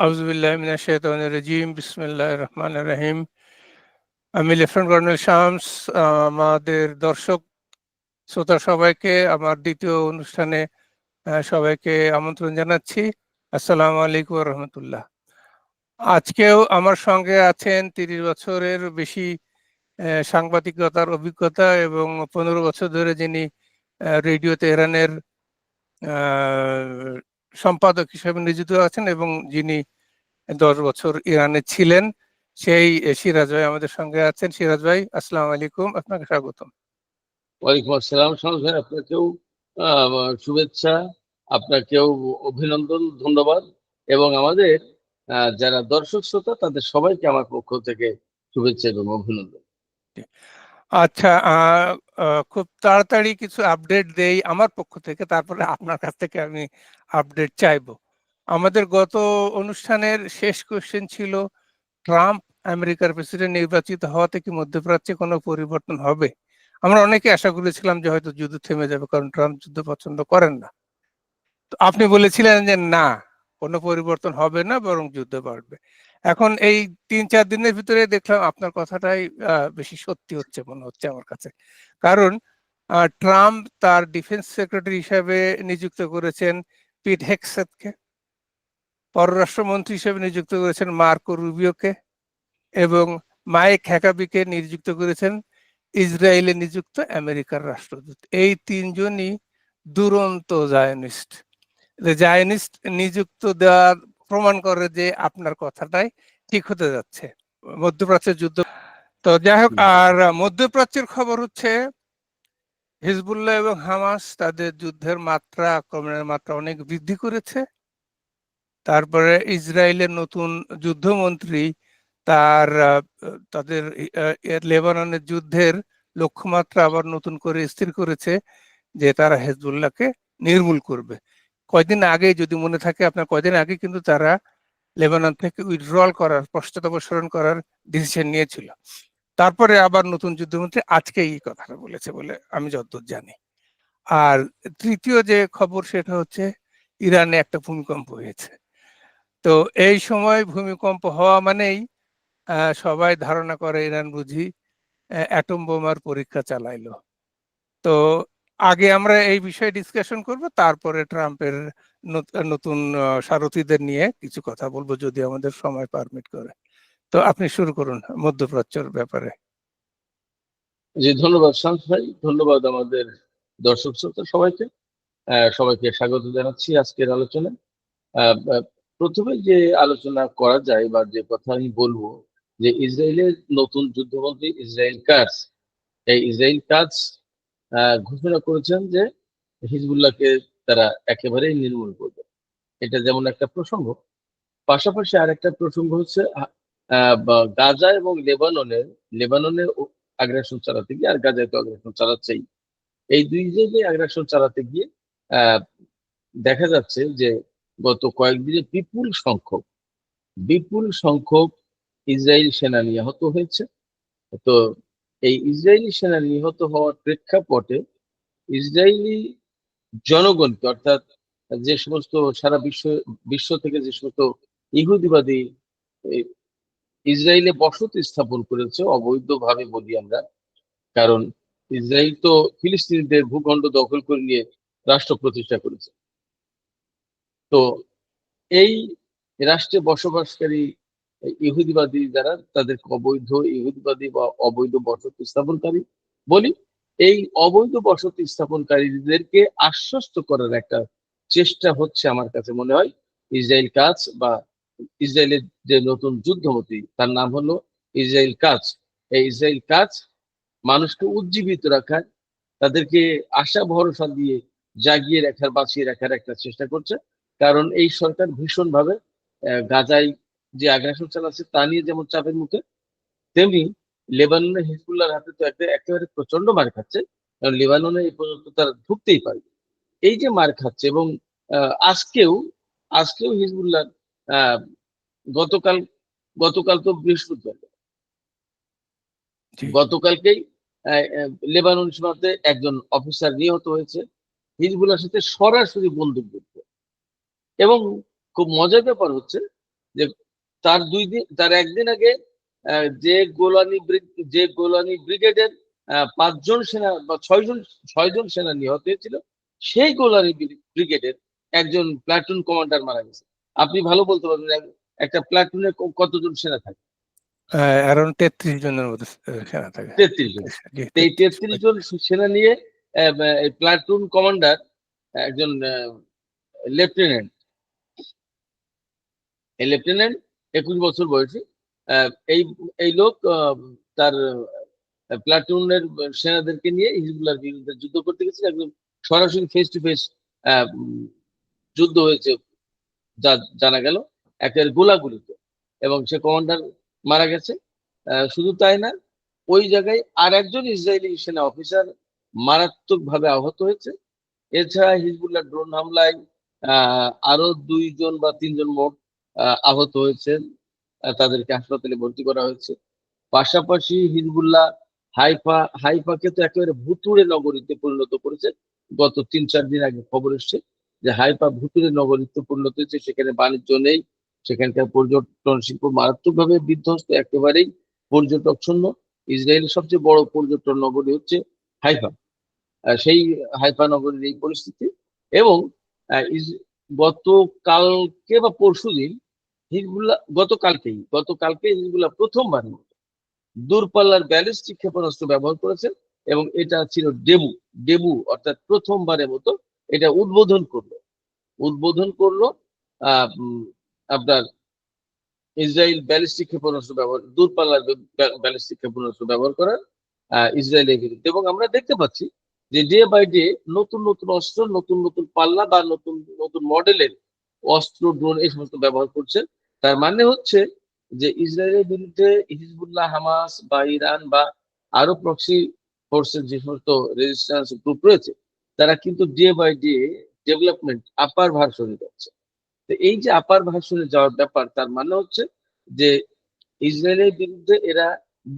রাজিম বিসমিল্লাহ রহমান রহিম আমি লেফটেন্যান্ট কর্নেল শামস আমাদের দর্শক, শ্রোতা সবাইকে আমার দ্বিতীয় অনুষ্ঠানে সবাইকে আমন্ত্রণ জানাচ্ছি। আসসালামু আলাইকুম রহমতুল্লাহ। আজকেও আমার সঙ্গে আছেন তিরিশ বছরের বেশি সাংবাদিকতার অভিজ্ঞতা এবং পনেরো বছর ধরে যিনি রেডিও তেহরানের সম্পাদক হিসেবে নিযুক্ত আছেন এবং যিনি দশ বছর ইরানে ছিলেন সেই সিরাজ ভাই আমাদের সঙ্গে আছেন। সিরাজ ভাই আসসালাম আলাইকুম। আপনাকে স্বাগতম। ওয়ালাইকুম আসসালাম। ভাই আপনাকেও শুভেচ্ছা আপনাকেও অভিনন্দন ধন্যবাদ এবং আমাদের যারা দর্শক শ্রোতা তাদের সবাইকে আমার পক্ষ থেকে শুভেচ্ছা এবং অভিনন্দন। আচ্ছা খুব তাড়াতাড়ি কিছু আপডেট দেই আমার পক্ষ থেকে তারপরে আপনার কাছ থেকে আমি আপডেট চাইব। আমাদের গত অনুষ্ঠানের শেষ কোশ্চেন ছিল, ট্রাম্প আমেরিকার প্রেসিডেন্ট নির্বাচিত হওয়াতে কি মধ্যপ্রাচ্যে কোনো পরিবর্তন হবে? আমরা অনেকে আশা করেছিলাম যে হয়তো যুদ্ধ থেমে যাবে, কারণ ট্রাম্প যুদ্ধ পছন্দ করেন না। তো আপনি বলেছিলেন যে না, কোনো পরিবর্তন হবে না, বরং যুদ্ধ বাড়বে। এখন এই তিন চার দিনের ভিতরে দেখলাম আপনার কথাটাই বেশি সত্যি হচ্ছে মনে হচ্ছে আমার কাছে। কারণ ট্রাম্প তার ডিফেন্স সেক্রেটারি হিসাবে নিযুক্ত করেছেন পিট হেক্সেতকে। পররাষ্ট্রমন্ত্রী হিসেবে নিযুক্ত করেছেন মার্কো রুবিওকে এবং মাইক হ্যাকাবিকে নিযুক্ত করেছেন ইসরায়েলে নিযুক্ত আমেরিকার রাষ্ট্রদূত। এই তিনজনই দুরন্ত জায়নিস্ট। জায়নিস্ট নিযুক্ত দেওয়ার প্রমাণ করে যে আপনার কথাটাই ঠিক হতে যাচ্ছে। মধ্যপ্রাচ্যের যুদ্ধ তো যাই হোক আর মধ্যপ্রাচ্যের খবর হচ্ছে হিজবুল্লাহ এবং হামাস তাদের যুদ্ধের মাত্রা, আক্রমণের মাত্রা অনেক বৃদ্ধি করেছে। তারপরে ইসরায়েলের নতুন যুদ্ধমন্ত্রী তার তাদের লেবাননের যুদ্ধের লক্ষ্যমাত্রা আবার নতুন করে স্থির করেছে যে তারা হেজবুল্লাহকে নির্মূল করবে। কয়দিন আগে যদি মনে থাকে, আপনার কয়দিন আগে কিন্তু তারা লেবানন থেকে উইথড্রল করার, পশ্চাদপসরণ করার ডিসিশন নিয়েছিল। তারপরে আবার নতুন যুদ্ধমন্ত্রী আজকে এই কথাটা বলেছে বলে আমি যতদূর জানি। আর তৃতীয় যে খবর সেটা হচ্ছে ইরানে একটা ভূমিকম্প হয়েছে। তো এই সময় ভূমিকম্প হওয়া মানেই সবাই ধারণা করে ইরান বুঝি অ্যাটম বোমার পরীক্ষা চালাইলো। তো আগে আমরা এই বিষয়ে ডিসকাশন করব, তারপরে ট্রাম্পের নতুন সারথীদের নিয়ে কিছু কথা বলব যদি আমাদের সময় পারমিট করে। তো আপনি শুরু করুন মধ্যপ্রাচ্যের ব্যাপারে। জি, ধন্যবাদ শান্ত ভাই, ধন্যবাদ আমাদের দর্শক শ্রোতা সবাইকে। সবাইকে স্বাগত জানাচ্ছি আজকের আলোচনায়। প্রথমে যে আলোচনা করা যায় বা যে কথা আমি বলব যে ইসরায়েলের নতুন যুদ্ধমন্ত্রী ইসরায়েল কাজ এই ইসরায়েল কাজ ঘোষণা করেছেন যে হিজবুল্লাহকে তারা একেবারেই নির্মূল করবে। এটা যেমন একটা প্রসঙ্গ, পাশাপাশি আর একটা প্রসঙ্গ হচ্ছে গাজা এবং লেবাননের লেবাননের আগ্রাসন চালাতে গিয়ে আর গাজায় তো আগ্রাসন চালাচ্ছেই। এই দুই জায়গায় আগ্রাসন চালাতে গিয়ে দেখা যাচ্ছে যে গত কয়েকদিনে বিপুল সংখ্যক বিপুল সংখ্যক ইসরায়েল সেনা নিহত হয়েছে। তো এই ইসরায়েলি সেনা নিহত হওয়ার প্রেক্ষাপটে ইসরায়েলি জনগণকে, অর্থাৎ যে সমস্ত সারা বিশ্ব বিশ্ব থেকে যে সমস্ত ইহুদিবাদী ইসরায়েলে বসতি স্থাপন করেছে অবৈধভাবে বলি আমরা। কারণ ইসরায়েল তো ফিলিস্তিনিদের ভূখণ্ড দখল করে নিয়ে রাষ্ট্র প্রতিষ্ঠা করেছে। তো এই রাষ্ট্রে বসবাসকারী ইহুদিবাদী যারা তাদের অবৈধ ইহুদিবাদী বা অবৈধ বসতি স্থাপনকারী বলি। এই অবৈধ বসতি স্থাপনকারীদেরকে আশ্বস্ত করার একটা চেষ্টা হচ্ছে আমার কাছে মনে হয় ইসরায়েল কাজ বা ইসরায়েলের যে নতুন যুদ্ধমতি তার নাম হলো ইসরায়েল কাজ। এই ইসরায়েল কাজ মানুষকে উজ্জীবিত রাখার, তাদেরকে আশা ভরসা দিয়ে জাগিয়ে রাখার, বাঁচিয়ে রাখার একটা চেষ্টা করছে। কারণ এই সরকার ভীষণভাবে গাজায় যে আগ্রাসন চালাচ্ছে, তা নিয়ে যেমন চাপের মুখে, তেমনি লেবাননের হিজবুল্লাহর হাতে তো একটা, একেবারে প্রচণ্ড মার খাচ্ছে। কারণ লেবাননে এই পর্যন্ত তারা ঢুকতেই পারবে এই যে মার খাচ্ছে এবং আজকেও আজকেও হিজবুল্লাহ গতকাল গতকাল তো বৃহস্পতিবার। গতকালকেই লেবানন সীমান্তে একজন অফিসার নিহত হয়েছে। হিজবুল্লার সাথে সরাসরি বন্দুক যুদ্ধ এবং খুব মজার ব্যাপার হচ্ছে যে তার দুই দিন তার একদিন আগে যে গোলানি যে গোলানি ব্রিগেডের আহ, পাঁচজন সেনা বা ছয়জন ছয়জন সেনা নিহত হয়েছিল সেই গোলানি ব্রিগেডের একজন প্লাটুন কমান্ডার মারা গেছে। আপনি ভালো বলতে পারবেন একটা প্লাটুনে কতজন সেনা থাকে? অ্যারাউন্ড তেত্রিশ জনের মতো সেনা থাকে। তেত্রিশ জন। এই তেত্রিশ জন সেনা নিয়ে প্লাটুন কমান্ডার একজন লেফটেন্যান্ট এই লেফটেন্যান্ট একুশ বছর বয়সী। আহ, এই এই লোক তার প্লাটুনের সেনাদেরকে নিয়ে হিজবুল্লাহর বিরুদ্ধে যুদ্ধ করতে গেছিল। একদম সরাসরি ফেস টু ফেস যুদ্ধ হয়েছে যা জানা গেল একের গোলাগুলিতে। এবং সে কমান্ডার মারা গেছে। শুধু তাই না ওই জায়গায় আর একজন ইসরায়েলি সেনা অফিসার মারাত্মকভাবে আহত হয়েছে। এছাড়া হিজবুল্লাহ ড্রোন হামলায় আরও দুইজন বা তিনজন মোট আহ, আহত হয়েছেন তাদেরকে হাসপাতালে ভর্তি করা হয়েছে। পাশাপাশি হিজবুল্লাহ হাইফা হাইফাকে তো একেবারে ভুতুড়ে নগরীতে পরিণত করেছে। গত তিন চার দিন আগে খবর এসছে। যে হাইফা ভুতুড়ে নগরীতে পরিণত হয়েছে সেখানে বাণিজ্য নেই, সেখানকার পর্যটন শিল্প মারাত্মকভাবে বিধ্বস্ত, একেবারেই পর্যটক শূন্য। ইসরায়েলের সবচেয়ে বড় পর্যটন নগরী হচ্ছে হাইফা। সেই হাইফা নগরীর এই পরিস্থিতি এবং গতকালকে বা পরশুদিন হিজবুল্লাহ, গতকালকেই গতকালকে হিজবুল্লাহ প্রথমবার দূরপাল্লার ব্যালিস্টিক ক্ষেপণাস্ত্র ব্যবহার করেছেন এবং এটা ছিল ডেবু ডেবু অর্থাৎ প্রথমবারের মতো এটা উদ্বোধন করল। উদ্বোধন করল আপনার ইসরায়েল ব্যালিস্টিক ক্ষেপণাস্ত্র ব্যবহার, দূরপাল্লার ব্যালিস্টিক ক্ষেপণাস্ত্র ব্যবহার করার ইসরায়েলের বিরুদ্ধে। এবং আমরা দেখতে পাচ্ছি যে ডে বাই ডে নতুন নতুন অস্ত্র, নতুন নতুন পাল্লা বা নতুন নতুন মডেলের অস্ত্র ড্রোন এই সমস্ত ব্যবহার করছে। তার মানে হচ্ছে যে ইসরায়েলের বিরুদ্ধে হিজবুল্লাহ, হামাস বা ইরান বা আরও প্রক্সি ফোর্সের যে সমস্ত রেজিস্ট্যান্স গ্রুপ রয়েছে তারা কিন্তু day by day development upper ভার্সনে যাচ্ছে। তো এই যে আপার ভার্সনে যাওয়ার ব্যাপার, তার মানে হচ্ছে যে ইসরায়েলের বিরুদ্ধে এরা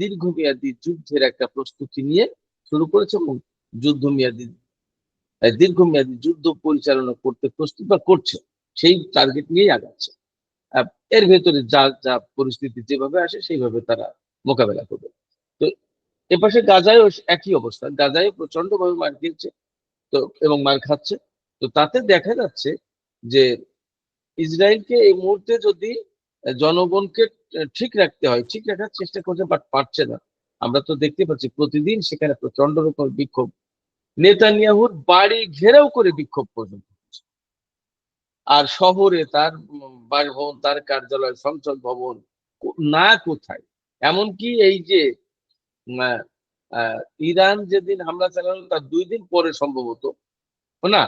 দীর্ঘমেয়াদী যুদ্ধের একটা প্রস্তুতি নিয়ে শুরু করেছে এবং যুদ্ধমেয়াদী দীর্ঘমেয়াদী যুদ্ধ পরিচালনা করতে প্রস্তুত বা করছে, সেই টার্গেট নিয়েই আগাচ্ছে। এর ভেতরে যা যা পরিস্থিতি যেভাবে আসে, সেইভাবে তারা মোকাবেলা করবে। তো এপাশে গাজায়ও একই অবস্থা। গাজায় প্রচণ্ড ভাবে মার খেয়েছে। তো, এবং মার খাচ্ছে। তো তাতে দেখা যাচ্ছে যে ইসরায়েলকে এই মুহূর্তে যদি জনগণকে ঠিক রাখতে হয়, ঠিক রাখার চেষ্টা করছে বাট পারছে না। আমরা তো দেখতে পাচ্ছি প্রতিদিন সেখানে প্রচণ্ড রকম বিক্ষোভ। নেতানিয়াহুর বাড়ি ঘেরাও করে বিক্ষোভ পর্যন্ত আর শহরে তার বাসভবন, তার কার্যালয় সংসদ ভবন না কোথায়। এমনকি এই যে ইরান যেদিন হামলা চালালো, তার দুই দিন পরে সম্ভবত না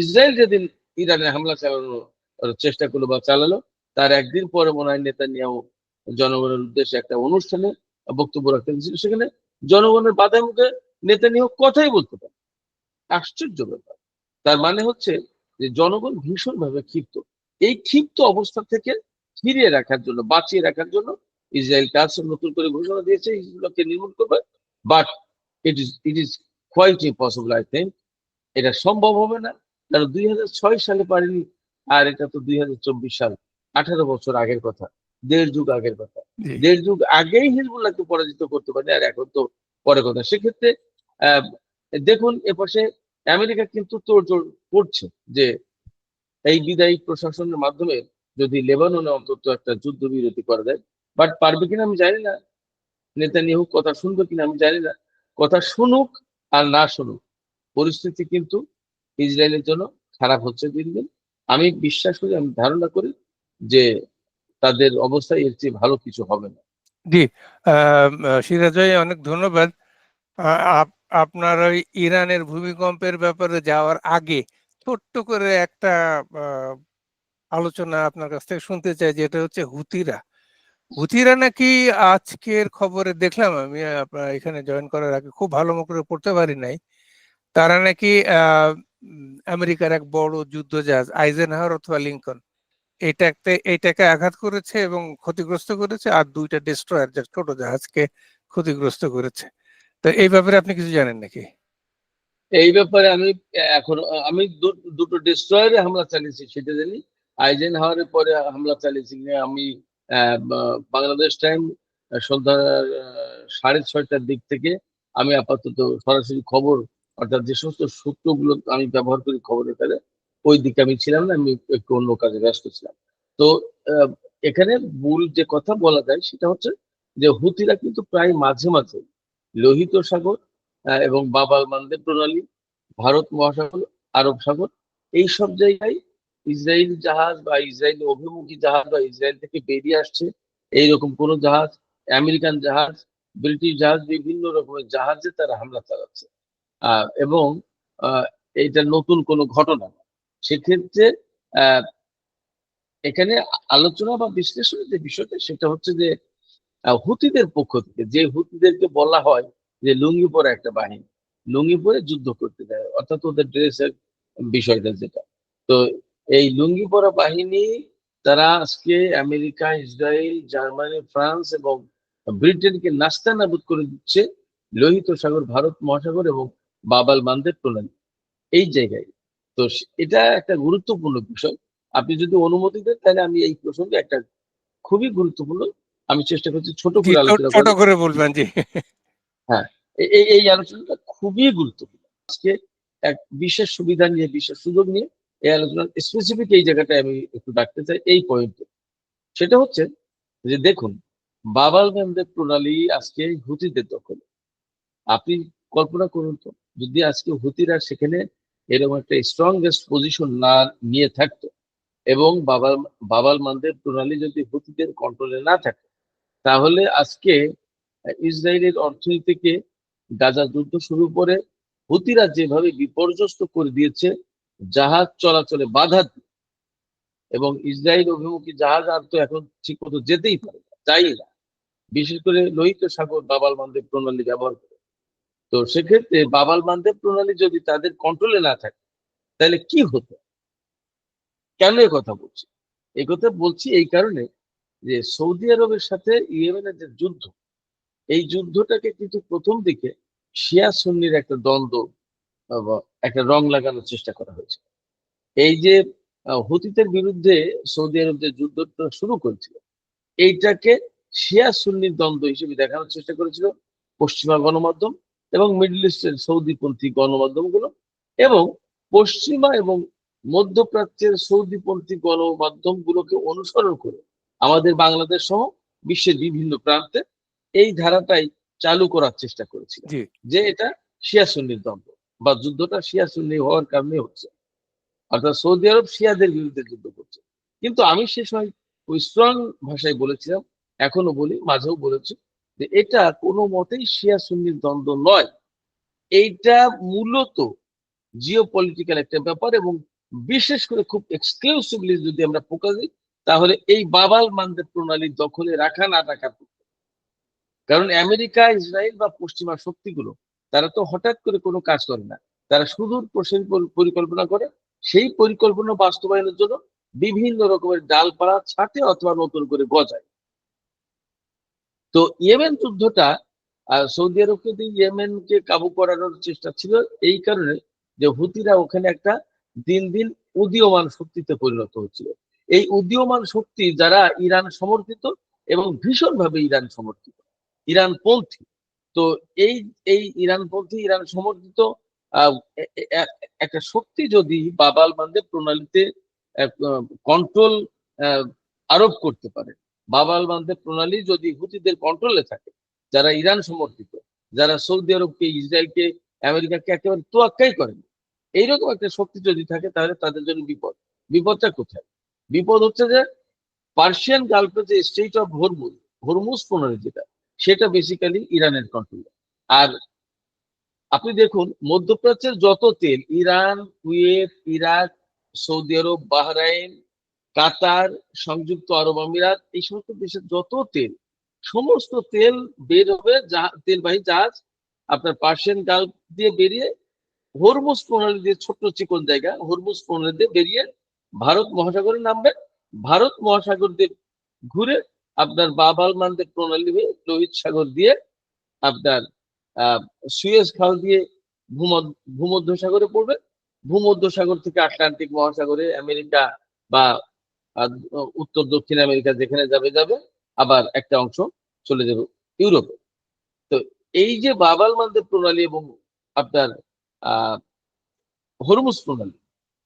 ইসরায়েল যেদিন ইরানে হামলা চালানোর চেষ্টা করল বা চালালো, তার একদিন পরে মনে হয় নেতানিয়াহু জনগণের উদ্দেশ্যে একটা অনুষ্ঠানে বক্তব্য রাখতে সেখানে জনগণের বাধা মুখে নেতানিয়াহু কথাই বলতে পারে। আশ্চর্য ব্যাপার। তার মানে হচ্ছে যে জনগণ ভীষণভাবে ক্ষিপ্ত। এই ক্ষিপ্ত অবস্থা থেকে ফিরিয়ে রাখার জন্য, বাঁচিয়ে রাখার জন্য ইসরায়েল কাজ নতুন করে ঘোষণা দিয়েছে হিজবুল্লাহকে নির্মূল করবে। But it is it is quite impossible I think এটা সম্ভব হবে না। কারণ দুই হাজার ছয় সালে পারেনি আর এটা তো দুই হাজার চব্বিশ সাল আঠারো বছর আগের কথা দেড় যুগ আগের কথা। দেড় যুগ আগেই হিজবুল্লাহকে পরাজিত করতে পারে আর এখন তো পরে কথা। সেক্ষেত্রে আহ, দেখুন এপাশে আমেরিকা কিন্তু তোড়জোড় করছে যে এই বিদায়ী প্রশাসনের মাধ্যমে যদি লেবাননে অন্তত একটা যুদ্ধবিরতি করা যায় বাট পারবে কিনা আমি জানি না। নেতা নেতানিয়াহু কথা শুনবে কিনা আমি জানি না। কথা শুনুক আর না শুনুক পরিস্থিতি কিন্তু ইসরায়েলের জন্য খারাপ হচ্ছে দিন দিন। আমি বিশ্বাস করি আমি ধারণা করি যে তাদের অবস্থা এর চেয়ে ভালো কিছু হবে না। জি আহ, সিরাজ অনেক ধন্যবাদ। আপ- আপনার ওই ইরানের ভূমিকম্পের ব্যাপারে যাওয়ার আগে ছোট্ট করে একটা আলোচনা আপনার কাছ থেকে শুনতে চাই যেটা হচ্ছে হুতিরা। হুতিরা নাকি আজকের খবরে দেখলাম, আমি আপনার এখানে জয়েন করার আগে খুব ভালো করে পড়তে পারি নাই। তারা নাকি আমেরিকার এক বড় যুদ্ধ জাহাজ অথবা লিঙ্কন এইটাকে আঘাত করেছে এবং ক্ষতিগ্রস্ত করেছে, আর দুইটা ডেস্ট্রয়ার যে ছোট জাহাজকে ক্ষতিগ্রস্ত করেছে। তো এই ব্যাপারে আপনি কিছু জানেন নাকি? এই ব্যাপারে আমি, এখন, আমি দুটো ডিস্ট্রয়ারে হামলা চালিয়েছি, সেটা জানি। আইজেন হাওয়ারের পরে হামলা চালিয়েছে, আমি বাংলাদেশ টাইম সন্ধ্যা সাড়ে ছয়টার দিক থেকে আমি আপাতত সরাসরি খবর, অর্থাৎ যে সমস্ত সূত্রগুলো আমি ব্যবহার করি খবরের কাজে, ওই দিকে আমি ছিলাম না, আমি একটু অন্য কাজে ব্যস্ত ছিলাম। তো এখানে মূল যে কথা বলা যায় সেটা হচ্ছে যে হুতিরা কিন্তু প্রায় মাঝে মাঝে লোহিত সাগর এবং বাবা মানদেব প্রণালী, ভারত মহাসাগর, আরব সাগর এই সব জায়গায় ইসরায়েল জাহাজ বা ইসরায়েল অভিমুখী জাহাজ বা ইসরায়েল থেকে বেরিয়ে আসছে, এইরকম কোন জাহাজ, আমেরিকান জাহাজ, ব্রিটিশ জাহাজ, বিভিন্ন রকমের জাহাজে তারা হামলা চালাচ্ছে এবং এইটা নতুন কোনো ঘটনা। সেক্ষেত্রে এখানে আলোচনা বা বিশ্লেষণের যে বিষয়টা, সেটা হচ্ছে যে হুতিদের পক্ষ থেকে, যে হুতিদেরকে বলা হয় যে লুঙ্গি পরা একটা বাহিনী, লুঙ্গি পরে যুদ্ধ করতে দেয় অর্থাৎ ওদের ড্রেসের বিষয়টা যেটা তো এই লুঙ্গি পরা বাহিনী তারা আজকে আমেরিকা ইসরায়েল জার্মানি ফ্রান্স এবং ব্রিটেনকে নাস্তা নাবুদ করে দিচ্ছে লোহিত সাগর ভারত মহাসাগর এবং বাবাল মানদের প্রণালী। এই জায়গায়। তো এটা একটা গুরুত্বপূর্ণ বিষয়। আপনি যদি অনুমতি দেন তাহলে আমি এই প্রসঙ্গে একটা খুবই গুরুত্বপূর্ণ আমি চেষ্টা করছি ছোট করে আলোচনা ছোট। করে বলবেন জি। এ- এই এই আলোচনাটা খুবই গুরুত্বপূর্ণ। আজকে এক বিশেষ সুবিধা নিয়ে বিশেষ সুযোগ নিয়ে এই আলোচনা স্পেসিফিক এই জায়গাটায় আমি একটু ডাকতে চাই, এই পয়েন্টে সেটা হচ্ছে যে দেখুন, বাবাল গান্ধের প্রণালী আজকে হুতিদের দখলে। আপনি কল্পনা করুন তো, যদি আজকে হুতিরা সেখানে এরকম একটা স্ট্রংগেস্ট পজিশন না নিয়ে থাকতো এবং বাবাল বাবাল মানদের প্রণালী যদি হুতিদের কন্ট্রোলে না থাকে তাহলে আজকে ইসরায়েলের অর্থনীতিকে গাজা যুদ্ধ শুরু করে হুতিরা যেভাবে বিপর্যস্ত করে দিয়েছে জাহাজ চলাচলে বাধা এবং ইসরায়েল অভিমুখী জাহাজ আর তো এখন ঠিক মতো যেতেই পারে না যাই না। বিশেষ করে লোহিত সাগর বাবাল মানদেব প্রণালী ব্যবহার করে। তো সেক্ষেত্রে বাবাল মানদেব প্রণালী যদি তাদের কন্ট্রোলে না থাকে, তাহলে কি হতো? কেন এ কথা বলছি? এই কথা বলছি এই কারণে যে সৌদি আরবের সাথে ইয়েমেনের যে যুদ্ধ, এই যুদ্ধটাকে কিন্তু প্রথম দিকে শিয়া সুন্নির একটা দ্বন্দ্ব একটা রং লাগানোর চেষ্টা করা হয়েছে। এই যে হুতিদের বিরুদ্ধে সৌদি আরব যে যুদ্ধটা শুরু করেছিল এইটাকে শিয়া সুন্নির দ্বন্দ্ব হিসেবে দেখানোর চেষ্টা করেছিল পশ্চিমা গণমাধ্যম এবং মিডল ইস্টের সৌদিপন্থী গণমাধ্যমগুলো এবং পশ্চিমা এবং মধ্যপ্রাচ্যের সৌদিপন্থী গণমাধ্যমগুলোকে অনুসরণ করে আমাদের বাংলাদেশ সহ বিশ্বের বিভিন্ন প্রান্তে এই ধারাটাই চালু করার চেষ্টা করেছিল যে এটা শিয়া সুন্নির দ্বন্দ্ব। বা যুদ্ধটা শিয়া সুন্নি হওয়ার কারণে হচ্ছে। অর্থাৎ সৌদি আরব শিয়াদের বিরুদ্ধে যুদ্ধ করছে। কিন্তু আমি সে সময় ওই স্ট্রং ভাষায় বলেছিলাম, এখনও বলি, মাঝেও বলেছি যে এটা কোনো মতেই শিয়া সুন্নির দ্বন্দ্ব নয়। এইটা মূলত জিও পলিটিক্যাল একটা ব্যাপার এবং বিশেষ করে খুব এক্সক্লুসিভলি যদি আমরা পোকা দিই, তাহলে এই বাবাল মানদের প্রণালী দখলে রাখা না রাখার। কারণ আমেরিকা, ইসরায়েল বা পশ্চিমা শক্তিগুলো তারা তো হঠাৎ করে কোনো কাজ করে না। তারা সুদূর প্রসারী পরিকল্পনা করে, সেই পরিকল্পনা বাস্তবায়নের জন্য বিভিন্ন রকমের ডালপালা ছাটে অথবা নতুন করে গজায়। তো ইয়েমেন যুদ্ধটা সৌদি আরব কিন্তু ইয়েমেনকে কাবু করানোর চেষ্টা ছিল এই কারণে যে হুতিরা ওখানে একটা দিন দিন উদীয়মান শক্তিতে পরিণত হচ্ছিল। এই উদীয়মান শক্তি যারা ইরান সমর্থিত এবং ভীষণভাবে ইরান সমর্থিত, ইরান পন্থী তো এই এই ইরান পন্থী ইরান সমর্থিত একটা শক্তি যদি বাবাল মানদের প্রণালীতে কন্ট্রোল আরোপ করতে পারে, বাবাল মানদের প্রণালী যদি হুতিদের কন্ট্রোলে থাকে, যারা ইরান সমর্থিত, যারা সৌদি আরবকে, ইসরায়েলকে, আমেরিকাকে একেবারে তোয়াক্কাই করেন এইরকম একটা শক্তি যদি থাকে, তাহলে তাদের জন্য বিপদ। বিপদটা কোথায়? বিপদ হচ্ছে যে পার্সিয়ান গালফে যে স্টেট অফ হরমুজ হরমুজ প্রণালী যেটা সেটা বেসিক্যালি ইরানের কন্ট্রোলে আর আপনি দেখুন, মধ্যপ্রাচ্যের যত তেল, Iran, Kuwait, Iraq, Saudi Arab, Bahrain, Qatar, সংযুক্ত আরব আমিরাত, এই সমস্ত দেশের যত তেল, সমস্ত তেল বের হবে তেলবাহী জাহাজ আপনার পার্সিয়ান গালফ দিয়ে বেরিয়ে, হরমুজ প্রণালী দিয়ে ছোট্ট চিকন জায়গা, হরমুজ প্রণালী দিয়ে বেরিয়ে ভারত মহাসাগরে নামবে ভারত মহাসাগর দিয়ে ঘুরে আপনার বাবাল মানদের প্রণালী হয়ে লোহিত সাগর দিয়ে আপনার সুয়েজ খাল দিয়ে ভূমধ্য সাগরে পড়বে। ভূমধ্য সাগর থেকে আটলান্টিক মহাসাগরে আমেরিকা বা উত্তর দক্ষিণ আমেরিকা যেখানে যাবে যাবে, আবার একটা অংশ চলে যাবে ইউরোপে। তো এই যে বাবাল মানদের প্রণালী এবং আপনার হরমুজ প্রণালী,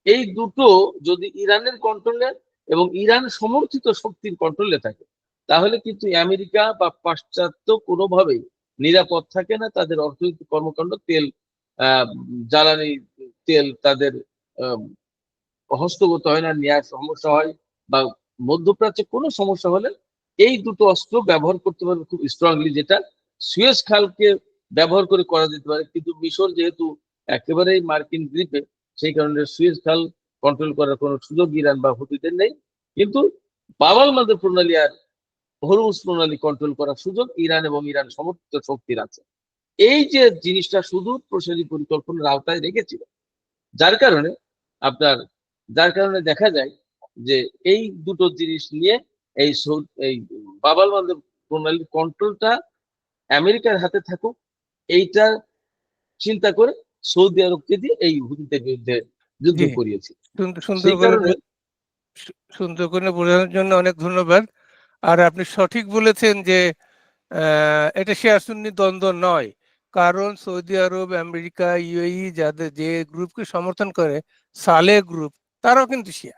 এই দুটো যদি ইরানের কন্ট্রোলে এবং ইরান সমর্থিত শক্তির কন্ট্রোলে থাকে তাহলে কিন্তু আমেরিকা বা পাশ্চাত্য কোনোভাবেই নিরাপদ থাকে না তাদের অর্থনৈতিক কর্মকাণ্ড, তেল জ্বালানি তেল তাদের হস্তগত হয় না নেওয়ার সমস্যা হয় বা মধ্যপ্রাচ্যে কোনো সমস্যা হলে এই দুটো অস্ত্র ব্যবহার করতে পারবে খুব স্ট্রংলি যেটা সুয়েজ খালকে ব্যবহার করে করা যেতে পারে। কিন্তু মিশর যেহেতু একেবারেই মার্কিন গ্রিপে, সেই কারণে সুয়েজ খাল কন্ট্রোল করার কোনো সুযোগ ইরান বা হুতিদের নেই। কিন্তু বাবাল মাদের প্রণালী আর হরমুজ প্রণালী কন্ট্রোল করার সুযোগ ইরান এবং ইরান সমর্থিত শক্তির আছে। এই যে জিনিসটা শুধু প্রসারী পরিকল্পনার আওতায় রেখেছিল যার কারণে আপনার যার কারণে দেখা যায় যে এই দুটো জিনিস নিয়ে এই এই বাবাল মাদের প্রণালীর কন্ট্রোলটা আমেরিকার হাতে থাকুক এইটা চিন্তা করে সৌদি আরবকে দিয়ে এই হুতিদের বিরুদ্ধে যুদ্ধ। করিয়েছে। সুন্দর করে বোঝানোর জন্য অনেক ধন্যবাদ। আর আপনি সঠিক বলেছেন যে এটা শেয়ার সুন্নি দ্বন্দ্ব নয়। কারণ সৌদি আরব আমেরিকা ইউএই যাদের যে গ্রুপকে সমর্থন করে সালে গ্রুপ তারাও কিন্তু শিয়া।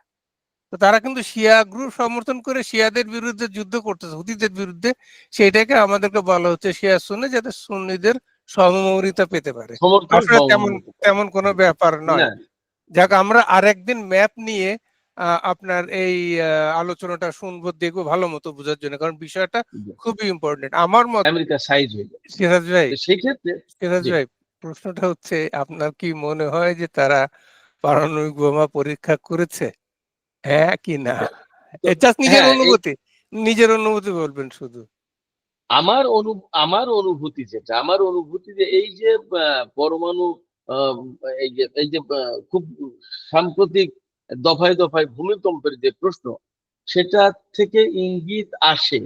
তো তারা কিন্তু শিয়া গ্রুপ সমর্থন করে শিয়াদের বিরুদ্ধে যুদ্ধ করতেছে হুতিদের বিরুদ্ধে। সেটাকে আমাদেরকে বলা হচ্ছে শিয়া সুন্নি যাতে সুন্নিদের সমমৌরিতা পেতে পারে। তেমন তেমন কোনো ব্যাপার নয়। যাক আমরা আরেকদিন ম্যাপ নিয়ে আপনার এই আলোচনাটা শুনব দেখব ভালো মতো বোঝার জন্য। কারণ বিষয়টা খুবই ইম্পর্টেন্ট আমার মত আমেরিকা সাইজ হয়ে সিরাজ ভাই সেই ক্ষেত্রে সিরাজ ভাই প্রশ্নটা হচ্ছে আপনার কি মনে হয় যে তারা পারমাণবিক বোমা পরীক্ষা করেছে? হ্যাঁ কি না? জাস্ট নিজের হ্যাঁ, অনুভূতি। নিজের অনুভূতি বলবেন শুধু। আমার অনু আমার অনুভূতি যেটা আমার অনুভূতি যে এই যে পরমাণু আহ, এই যে এই যে খুব সাম্প্রতিক দফায় দফায় ভূমিকম্পের যে প্রশ্ন সেটা থেকে ইঙ্গিত আসে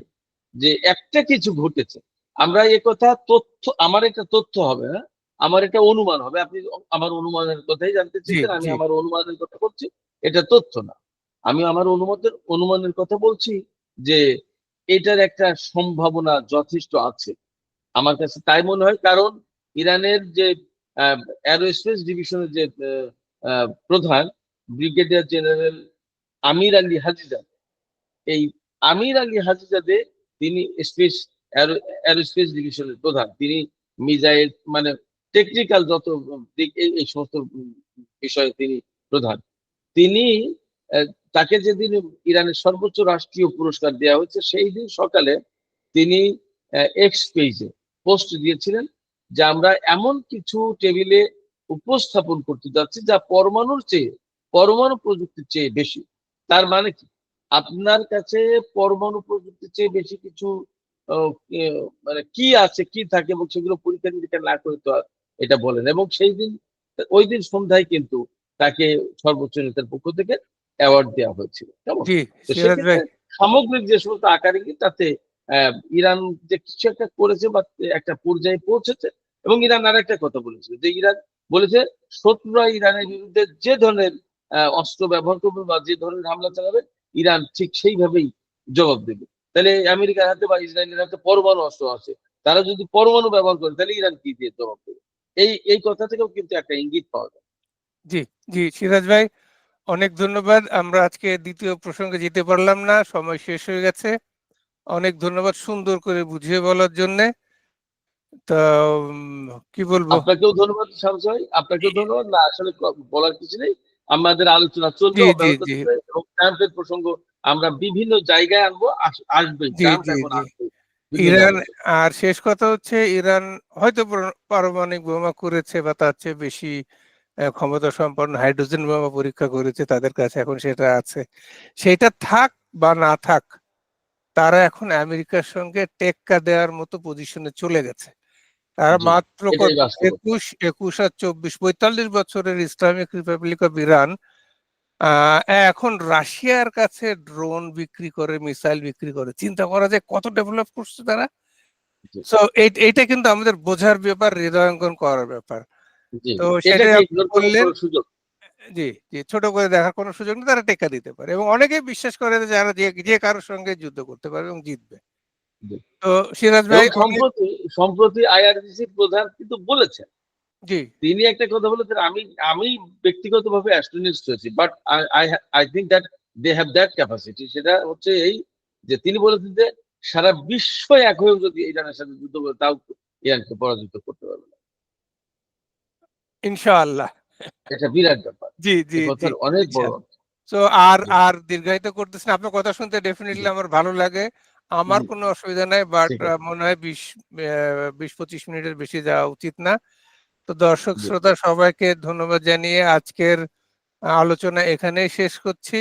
যে একটা কিছু ঘটেছে। আমরা এ কথা তথ্য আমার একটা তথ্য হবে হ্যাঁ? আমার এটা অনুমান হবে। আপনি আমার অনুমানের কথাই জানতে চাইছেন আমি আমার অনুমানের কথা বলছি এটা তথ্য না। আমি আমার অনুমতের অনুমানের কথা বলছি যে এটার একটা সম্ভাবনা যথেষ্ট আছে। আমার কাছে তাই মনে হয় কারণ ইরানের যে অ্যারোস্পেস ডিভিশনের যে প্রধান brigadier general Amir Ali Hajizadeh. এই আমির আলী হাজিজাদে তিনি স্পেস অ্যারোস্পেস ডিভিশনের প্রধান। তিনি মিজাইল মানে টেকনিক্যাল যত দিক, এই সমস্ত বিষয়ে তিনি প্রধান। তিনি তাকে যেদিন ইরানের সর্বোচ্চ রাষ্ট্রীয় পুরস্কার দেওয়া হয়েছে, সেই দিন সকালে তিনি এক্স পেজে পোস্ট দিয়েছিলেন, যে আমরা এমন কিছু টেবিলে উপস্থাপন করতে যাচ্ছি যা পরমাণুর চেয়ে পরমাণু প্রযুক্তির চেয়ে বেশি। তার মানে কি? আপনার কাছে পরমাণু প্রযুক্তির চেয়ে বেশি কিছু মানে কি আছে কি থাকে এবং সেগুলো পরীক্ষা নিরীক্ষা না করে তো এটা বলেন। এবং সেই দিন ওই দিন সন্ধ্যায় কিন্তু তাকে সর্বোচ্চ নেতার পক্ষ থেকে অ্যাওয়ার্ড দেওয়া হয়েছিল। সামগ্রিক যে সমস্ত আকারে তাতে আহ, ইরান যে কিছু একটা করেছে বা একটা পর্যায়ে পৌঁছেছে এবং ইরান আর একটা কথা বলেছে যে ইরান বলেছে শত্রুরা ইরানের বিরুদ্ধে যে ধরনের অস্ত্র ব্যবহার করবে বা যে ধরনের হামলা চালাবে ইরান ঠিক সেইভাবেই জবাব দেবে। তাহলে আমেরিকার হাতে বা ইসরায়েলের হাতে পরমাণু অস্ত্র আছে। তারা যদি পরমাণু ব্যবহার করে তাহলে ইরান কি দিয়ে জবাব দেবে? এই এই কথা থেকেও কিন্তু একটা ইঙ্গিত পাওয়া যায়। জি জি সিরাজ ভাই অনেক ধন্যবাদ। আমরা আজকে দ্বিতীয় প্রসঙ্গে যেতে পারলাম না সময় শেষ হয়ে গেছে। অনেক ধন্যবাদ সুন্দর করে বুঝিয়ে বলার জন্য। তা কি বলব? আপনাকেও ধন্যবাদ ভাই। আপনাকেও ধন্যবাদ। না আসলে বলার কিছু নেই। আমাদের আলোচনা চলবে ট্রাম্পের প্রসঙ্গ আমরা বিভিন্ন জায়গায় আনব আস- আসবেই জি, ট্রাম্প জি, এখন জি। আসবেই। বিভিন্ন ইরান আর শেষ কথা হচ্ছে ইরান হয়তো পর- পারমাণবিক বোমা করেছে বা তার চেয়ে বেশি ক্ষমতা সম্পন্ন হাইড্রোজেন বোমা পরীক্ষা করেছে তাদের কাছে এখন সেটা আছে। সেটা থাক বা না থাক তারা এখন আমেরিকার সঙ্গে টেক্কা দেওয়ার মতো পজিশনে চলে গেছে। জি, মাত্র। একুশ একুশ আর চব্বিশ পঁয়তাল্লিশ বছরের ইসলামিক রিপাবলিক অফ ইরান এখন রাশিয়ার কাছে ড্রোন বিক্রি করে মিসাইল বিক্রি করে চিন্তা করা যায় কত ডেভেলপ করছে তারা। সো এইটা কিন্তু আমাদের বোঝার ব্যাপার হৃদয়ঙ্কন করার ব্যাপার তো করার বললেন। জি, জি ছোট করে দেখার কোনো সুযোগ নেই তারা টেকা দিতে পারে এবং অনেকেই বিশ্বাস করে যে যারা যে যে কারও সঙ্গে যুদ্ধ করতে পারবে এবং জিতবে। জি। তো সিরাজ ভাই সম্প্রতি প্রধান কিন্তু বলেছেন। জি, তিনি একটা কথা বলেছেন আমি আমি ব্যক্তিগতভাবে অ্যাস্ট্রোনিস্ট হয়েছি but I I think that they have that capacity সেটা হচ্ছে এই যে তিনি বলেছেন যে সারা বিশ্ব এক হয়েও যদি ইরানের সাথে যুদ্ধ করে তাও ইরানকে পরাজিত করতে পারবে না। ইনশাআল্লাহ। এটা বিরাট ব্যাপার। জি, জি, কথার অনেক বড়। তো আর আর দীর্ঘায়িত করতেছেন আপনার কথা শুনতে ডেফিনেটলি আমার ভালো লাগে। আমার কোনো অসুবিধা নাই বাট। মনে হয় ২০ অ্যা ২০-২৫ মিনিটের বেশি যাওয়া উচিত না। তো দর্শক শ্রোতা সবাইকে ধন্যবাদ জানিয়ে আজকের আলোচনা এখানেই শেষ করছি।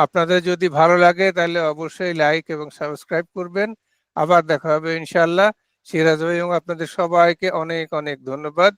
আপনাদের যদি ভালো লাগে তাহলে অবশ্যই লাইক এবং সাবস্ক্রাইব করবেন। আবার দেখা হবে ইনশাল্লাহ সিরাজ ভাই এবং আপনাদের সবাইকে অনেক, অনেক ধন্যবাদ।